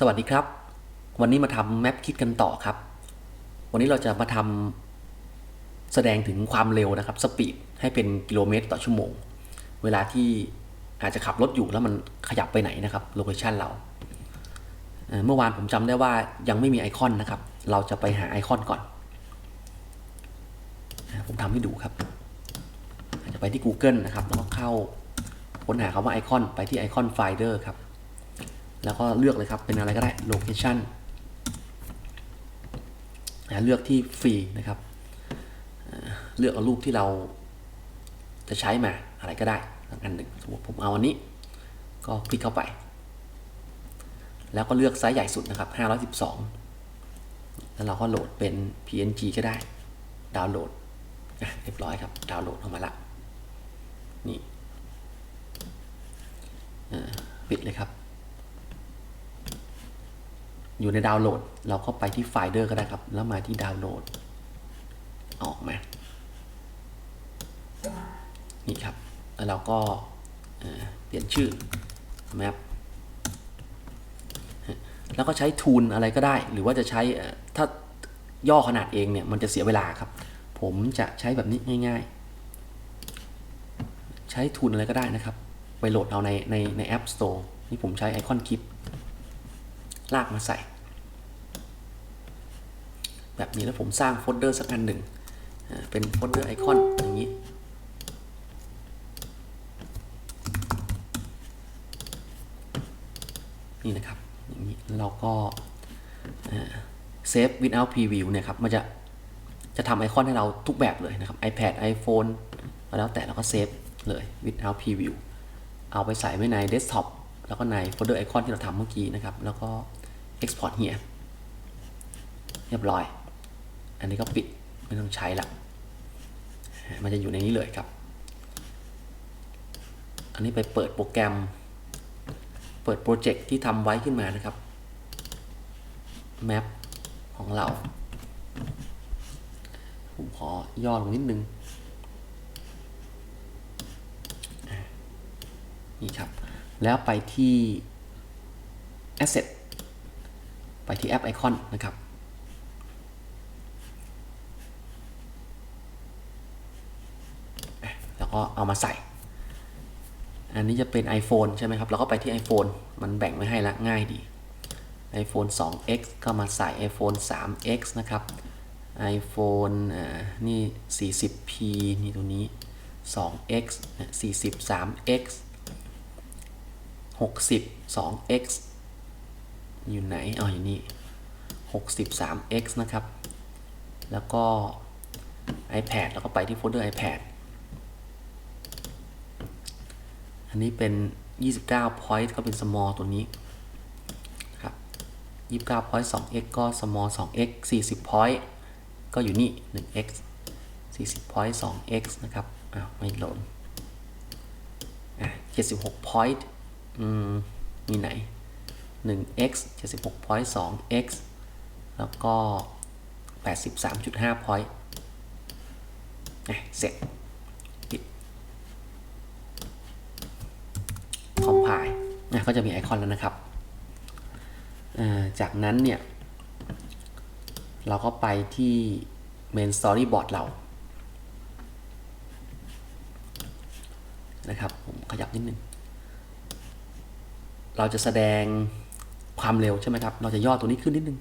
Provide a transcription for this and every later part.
สวัสดีครับ วันนี้มาทำแมปคิดกันต่อครับ วันนี้เราจะมาทำแสดงถึงความเร็วนะครับสปีดให้เป็นกิโลเมตรต่อชั่วโมง เวลาที่อาจจะขับรถอยู่แล้วมันขยับไปไหนนะครับโลเคชันเราเมื่อวานผมจำได้ว่ายังไม่มีไอคอนนะครับ เราจะไปหาไอคอนก่อน ผมทำให้ดูครับจจะไปที่ Google นะครับแล้วก็เข้าค้นหาคำว่าไอคอนไปที่ไอคอนไฟเดอร์ครับ แล้วก็เลือกเลยครับ เป็นอะไรก็ได้ location นะเลือกที่ฟรีนะครับ เลือกเอารูปที่เราจะใช้มาอะไรก็ได้กอันหนึ่งสมมติผมเอาอันนี้ ก็คลิกเข้าไป แล้วก็เลือกไซส์ใหญ่สุดนะครับ 512 แล้วเราก็โหลดเป็น PNG ก็ได้ ดาวน์โหลดเรียบร้อยครับ ดาวน์โหลดออกมาละ นี่ปิดเลยครับ อยู่ในดาวน์โหลด เราก็ไปที่ไฟเดอร์ก็ได้ครับ แล้วมาที่ดาวน์โหลด ออกมา นี่ครับ แล้วเราก็เปลี่ยนชื่อ map แล้วก็ใช้ทูลอะไรก็ได้ หรือว่าจะใช้ถ้าย่อขนาดเองเนี่ยมันจะเสียเวลาครับ ผมจะใช้แบบนี้ง่าย ๆ ใช้ทูลอะไรก็ได้นะครับ ไปโหลดเอาในในใน App Store นี่ผมใช้ไอคอนคลิป ลากมาใส่ แบบนี้แล้วผมสร้างโฟลเดอร์สักอันหนึ่งเป็นโฟลเดอร์ไอคอนอย่างนี้นี่นะครับอย่างนี้แล้วเราก็เซฟ without preview เนี่ยครับมันจะจะทำไอคอนให้เราทุกแบบเลยนะครับ iPad iPhone แล้วแต่เราก็เซฟเลย without preview เอาไปใส่ไว้ใน desktop แล้วก็ในโฟลเดอร์ไอคอนที่เราทำเมื่อกี้นะครับ แล้วก็ export here เรียบร้อย อันนี้ก็ปิดไม่ต้องใช้ละ มันจะอยู่ในนี้เลยครับ อันนี้ไปเปิดโปรแกรม เปิดโปรเจกต์ที่ทำไว้ขึ้นมานะครับ แมปของเรา ผมขอย่อลงนิดนึง นี่ครับ แล้วไปที่ Asset ไปที่แอปไอคอนนะครับ แล้วก็เอามาใส่ อันนี้จะเป็น iPhone ใช่ไหมครับ เราก็ไปที่ iPhone มันแบ่งไว้ให้ละง่ายดี iPhone 2X ก็มาใส่ iPhone 3X นะครับ iPhone อ่า นี่ 40P นี่ตัวนี้ 2X 40 3X 60 2X อยู่ไหนอ๋ออยู่นี่60 3X นะครับ แล้วก็ iPad แล้วก็ไปที่โฟลเดอร์ iPad อันนี้เป็น 29 point ก็เป็น small ตัวนี้ครับ29 point 2x ก็ small 2x 40 point ก็อยู่นี่ 1x 40 point 2x นะครับ อ้าว ไม่หลดอะ76 point อืมมีไหน 1x 76 point 2x แล้วก็ 83.5 point เสร็จปิดคอมไพล์นะก็จะมีไอคอนแล้วนะครับ จากนั้นเนี่ย เราก็ไปที่ Main Storyboard เรา นะครับ ผมขยับนิดนึง เราจะแสดงความเร็วใช่ไหมครับ เราจะย่อตัวนี้ขึ้นนิดนึง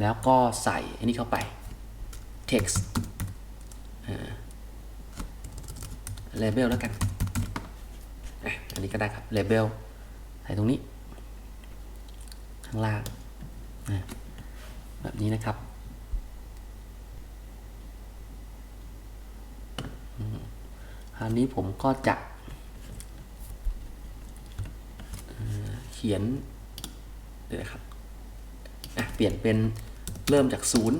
แล้วก็ใส่อันนี้เข้าไป text label แล้วกัน อันนี้ก็ได้ครับ label ใส่ตรงนี้ ข้างล่าง แบบนี้นะครับอืม อันนี้ผมก็จะเขียนเดี๋ยวครับเปลี่ยนเป็นเริ่มจากศูนย์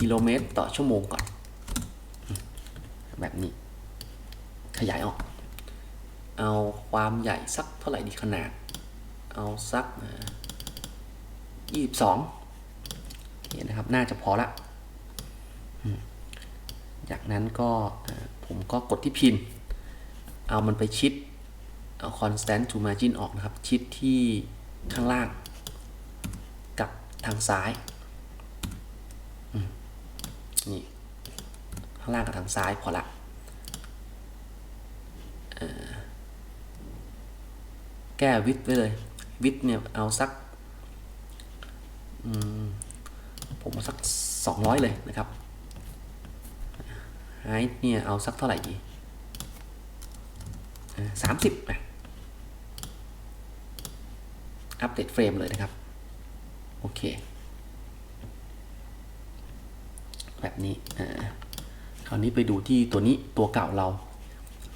กิโลเมตรต่อชั่วโมงก่อน แบบนี้ ขยายออก เอาความใหญ่สักเท่าไหร่ดีขนาด เอาสักยี่สิบสองเห็นนะครับ น่าจะพอละ จากนั้นก็เผมก็กดที่พิน เอามันไปชิดเอา constant to margin ออกนะครับ ชิดที่ข้างล่าง กับทางซ้ายนี่ข้างล่างกับทางซ้ายพอละแก้วิดไว้เลย วิดเนี่ยเอาสักมผมเอาสักสองร้อยเลยนะครับ ไฮเนี่ยเอาสักเท่าไหร่ดีสามสิบนะอัปเดตเฟรมเลยนะครับ โอเค แบบนี้อ่าคราวนี้ไปดูที่ตัวนี้ตัวเก่าเรา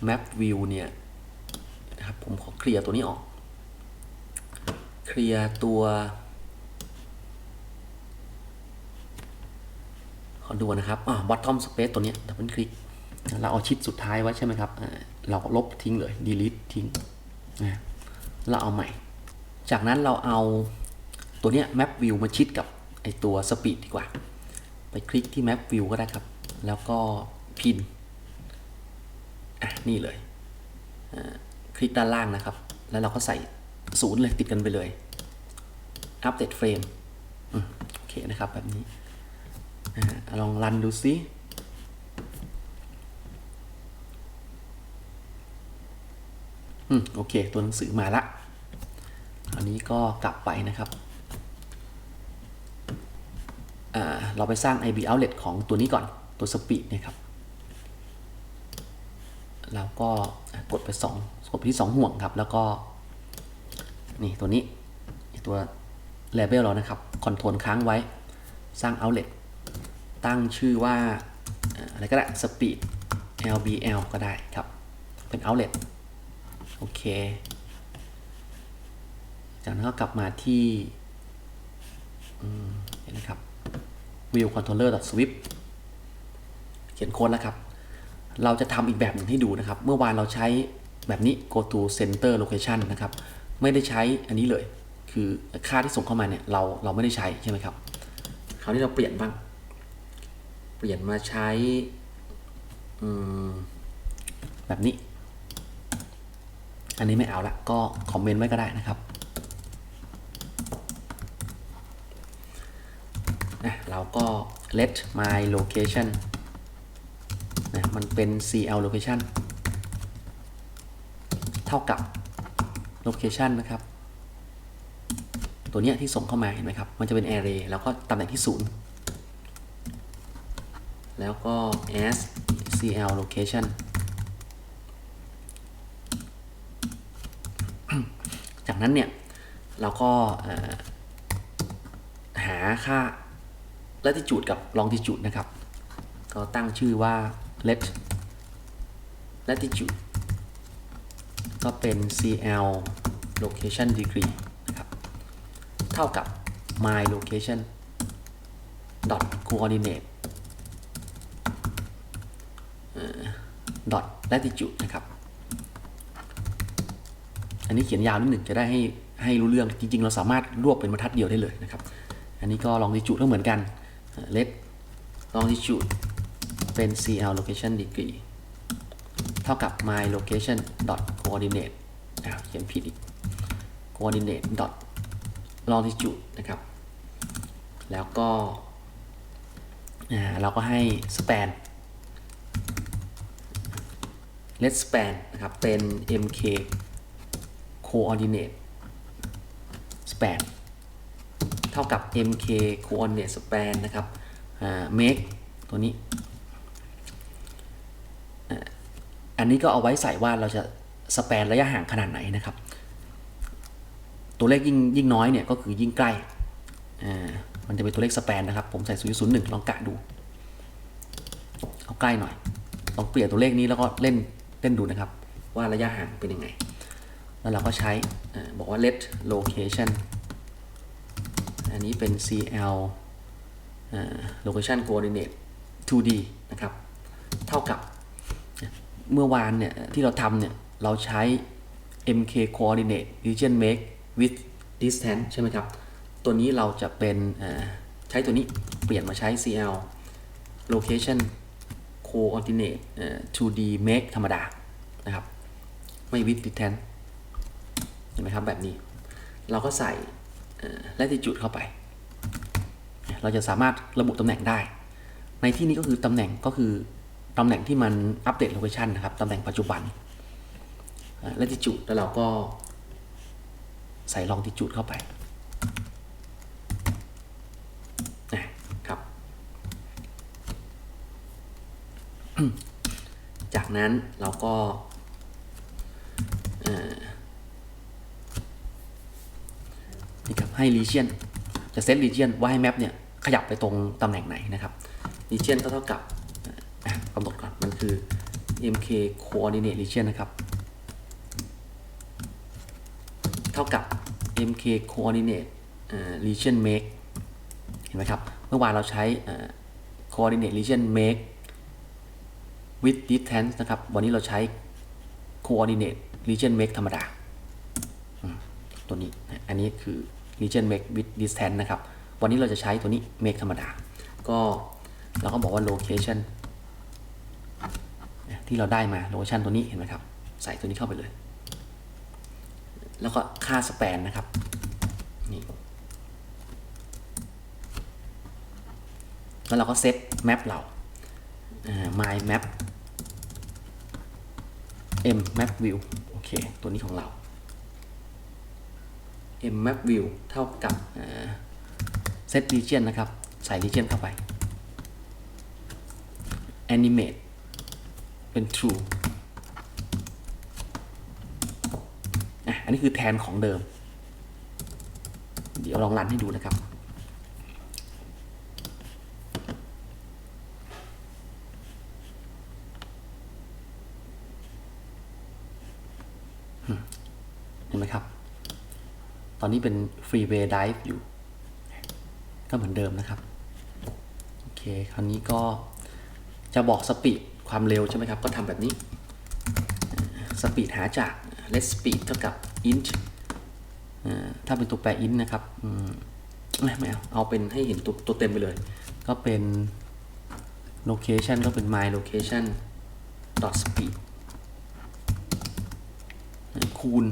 map view เนี่ยนะครับผมขอเคลียร์ตัวนี้ออก เคลียร์ตัว อดูนะครับอ่า bottom space ตัวเนี้ยดับเบิลคลิกเราเอาชิดสุดท้ายไว้ใช่ไหมครับเราก็ลบทิ้งเลย delete ทิ้งนะเราเอาใหม่ จากนั้นเราเอาตัวเนี้ย map view มาชิดกับไอตัว speed ดีกว่า ไปคลิกที่ map view ก็ได้ครับ แล้วก็พินอะนี่เลย คลิกด้านล่างนะครับ แล้วเราก็ใส่ศูนย์เลยติดกันไปเลย อัปเดตเฟรมโอเคนะครับแบบนี้ ลองรันดูซิโอเค ตัวหนังสือมาละ อันนี้ก็กลับไปนะครับ เราไปสร้าง IB outlet ของตัวนี้ก่อน ตัว speed เนี่ยครับ แล้วก็กดไปสองกดไปที่ 2 ห่วงครับ แล้วก็ นี่ตัวนี้ ตัว label เรานะครับ คอนโทรลค้างไว้ สร้าง outlet ตั้งชื่อว่าอะไรก็ได้ speed lbl ก็ได้ครับ เป็น outlet โอเค จากนั้นก็กลับมาที่เห็นไหมครับ view controller swift เขียนโค้ดแล้วครับ เราจะทำอีกแบบหนึ่งให้ดูนะครับ เมื่อวานเราใช้แบบนี้ go to center location นะครับ ไม่ได้ใช้อันนี้เลย คือค่าที่ส่งเข้ามาเนี่ย เราเราไม่ได้ใช้ใช่ไหมครับ คราวนี้เราเปลี่ยนบ้าง ปลี่ยนมาใช้แบบนี้ อันนี้ไม่เอาละก็คอมเมนต์ไว้ก็ได้นะครับนะเราก็ let my location นะมันเป็น cl location เท่ากับ location นะครับ ตัวเนี้ยที่ส่งเข้ามาเห็นไหมครับ มันจะเป็น array แล้วก็ตำแหน่งที่ 0 แล้วก็ as cl location จากนั้นเนี่ย เราก็หาค่า latitude กับ longitude นะครับ ก็ตั้งชื่อว่า let latitude ก็เป็น cl location degree นะครับ เท่ากับ my location dot coordinate เอ่อ dot latitude นะครับ อันนี้เขียนยาวนิดหนึ่งจะได้ให้ให้รู้เรื่องจริง ๆ เราสามารถรวบเป็นบรรทัดเดียวได้เลยนะครับ อันนี้ก็ longitude ก็เหมือนกันเอ่อ let longitude เป็น cl location degree เท่ากับ my location dot coordinate เขียนผิดอีก coordinate dot longitude นะครับ แล้วก็อ่าเราก็ให้ span let span นะครับ เป็น mk coordinate span เท่ากับ mk coordinate span นะครับ make ตัวนี้ อันนี้ก็เอาไว้ใส่ว่าเราจะ span ระยะห่างขนาดไหนนะครับ ตัวเลขยิ่งยิ่งน้อยเนี่ยก็คือยิ่งใกล้อ่ามันจะเป็นตัวเลข span นะครับ ผมใส่0.01ลองกะดู เอาใกล้หน่อยลองเปลี่ยนตัวเลขนี้แล้วก็เล่น เล่นดูนะครับ ว่าระยะห่างเป็นยังไง แล้วเราก็ใช้บอกว่า let location อันนี้เป็น cl location coordinate 2d นะครับ เท่ากับเมื่อวานเนี่ยที่เราทำเนี่ยเราใช้ mk coordinate region make with distance ใช่ไหมครับ ตัวนี้เราจะเป็นใช้ตัวนี้เปลี่ยนมาใช้ cl location coordinate เอ่อ 2d make ธรรมดานะครับ ไม่ with distance เห็นไหมครับแบบนี้ เราก็ใส่และติจุดเข้าไป เราจะสามารถระบุตำแหน่งได้ ในที่นี้ก็คือตำแหน่งก็คือตำแหน่งที่มันอัปเดตโลเคชันนะครับตำแหน่งปัจจุบันและติจุดแล้วเราก็ใส่ลองติจุดเข้าไปนะครับ จากนั้นเราก็นี่ครับให้ region จะเซต region ว่าให้แมปเนี่ยขยับไปตรงตำแหน่งไหนนะครับ region ก็เท่ากับกำหนดก่อน มันคือ mk coordinate region นะครับ เท่ากับ mk coordinate region make เห็นไหมครับ เมื่อวานเราใช้ coordinate region make with distance นะครับ วันนี้เราใช้ coordinate region make ธรรมดา ตัวนี้ อันนี้คือ region make with distance นะครับ วันนี้เราจะใช้ตัวนี้ make ธรรมดา ก็เราก็บอกว่า location ที่เราได้มา location ตัวนี้เห็นไหมครับ ใส่ตัวนี้เข้าไปเลย แล้วก็ค่า span นะครับ นี่แล้วเราก็เซตแมปเรา my map m map view โอเค ตัวนี้ของเรา m map view เท่ากับ set region นะครับ ใส่ region เข้าไป animate เป็น true อันนี้คือแทนของเดิม เดี๋ยวลองรันให้ดูนะครับ เห็นไหมครับ ตอนนี้เป็น freeway dive อยู่ ก็เหมือนเดิมนะครับ โอเค คราวนี้ก็จะบอกสปีดความเร็วใช่ไหมครับ ก็ทำแบบนี้สปีดหาจาก let speed เท่ากับ int ถ้าเป็นตัวแปร int นะครับไม่ไม่เอาเอาเป็นให้เห็นตัวตัวเต็มไปเลย ก็เป็น location ก็เป็น my location dot speed คูณ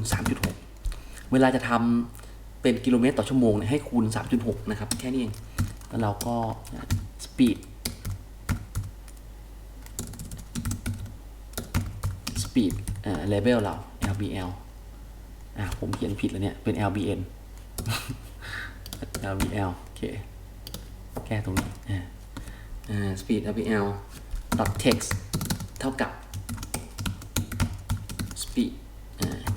3.6 เวลาจะทำ เป็นกิโลเมตรต่อชั่วโมงเนี่ยให้คูณ 3.6 นะครับ แค่นี้เอง แล้วเราก็ speed speed เอ่อ label เรา lbl อ่าผมเขียนผิดแล้วเนี่ย เป็น lbn lbl โอเค แก้ตรงนี้อ่าอ่า speed lbl dot text เท่ากับ speed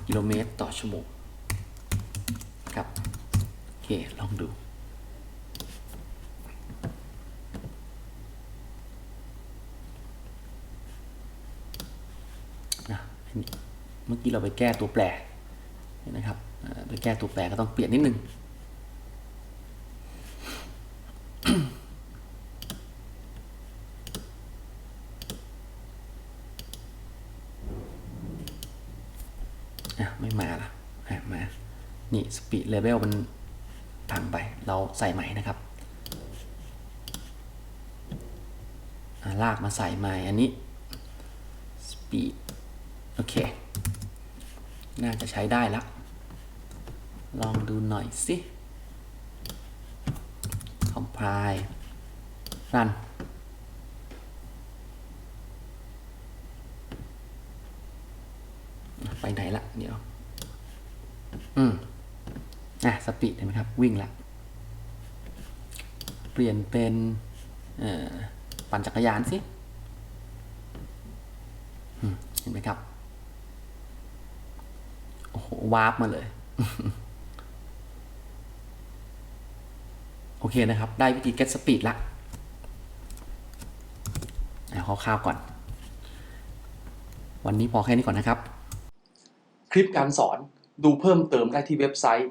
กิโลเมตรต่อชั่วโมง ครับ โอเค ลองดูเมื่อกี้เราไปแก้ตัวแปรนะครับ ไปแก้ตัวแปรก็ต้องเปลี่ยนนิดนึง อะไม่มาละอะมา นี่ speed level มันพังไป เราใส่ใหม่นะครับ ลากมาใส่ใหม่อันนี้ speed โอเค น่าจะใช้ได้แล้วลองดูหน่อยสิ compile run ไปไหนละเดี๋ยว อืม อะสปีดเห็นไหมครับ วิ่งละ เปลี่ยนเป็นปั่นจักรยานสิเห็นไหมครับ โอ้โห วาร์ปมาเลย โอเคนะครับ ได้วิธี get speed ละเอาคร่าวๆก่อน วันนี้พอแค่นี้ก่อนนะครับ คลิปการสอนดูเพิ่มเติมได้ที่เว็บไซต์